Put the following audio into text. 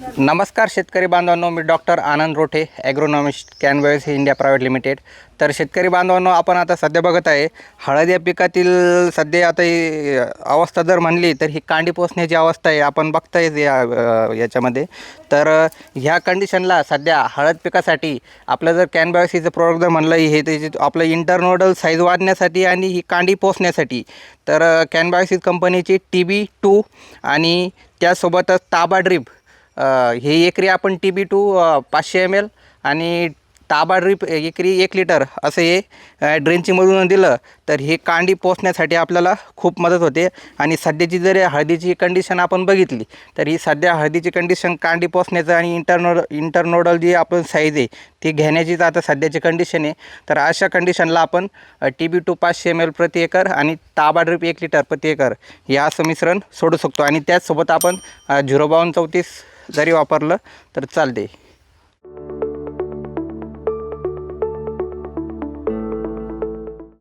नमस्कार शेतकरी बांधवांनो मी doctor Anand Rothe agronomist Canvas India private limited तर शेतकरी बांधवांनो आपण आता सध्या बघत आहे हळद या पिकातील सध्या आता ही अवस्था जर म्हणली तर ही कांडी पोचण्याची अवस्था आहे आपण बघताय या याच्यामध्ये. तर ह्या कंडिशनला सध्या हळद पिकासाठी आपलं जर कॅनबॅसीचं प्रोडक्ट जर म्हणलं हे त्याची आपलं इंटरनोडल साईज वाढण्यासाठी आणि ही कांडी पोचण्यासाठी तर कॅनबॅसीज कंपनीची टी बी टू आणि त्यासोबतच ताबा ड्रीप हे एकरी आपण टी बी टू पाचशे एम एल आणि ताबा ड्रीप एकरी एक लिटर असं हे अ, दिलं तर हे कांडी पोचण्यासाठी आपल्याला खूप मदत होते. आणि सध्याची जर हळदीची कंडिशन आपण बघितली तर ही सध्या हळदीची कंडिशन कांडी पोचण्याचं आणि इंटरनोड इंटरनोडल जी आपण साईज आहे ती घेण्याचीच आता सध्याची कंडिशन आहे. तर अशा कंडिशनला आपण टी बी टू पाचशे एम एल प्रति एकर आणि ताबा ड्रीप एक लिटर प्रति एकर हे असं मिश्रण सोडू शकतो. आणि त्याचसोबत आपण झिरो बावन्न चौतीस जरी वापरलं तर चालते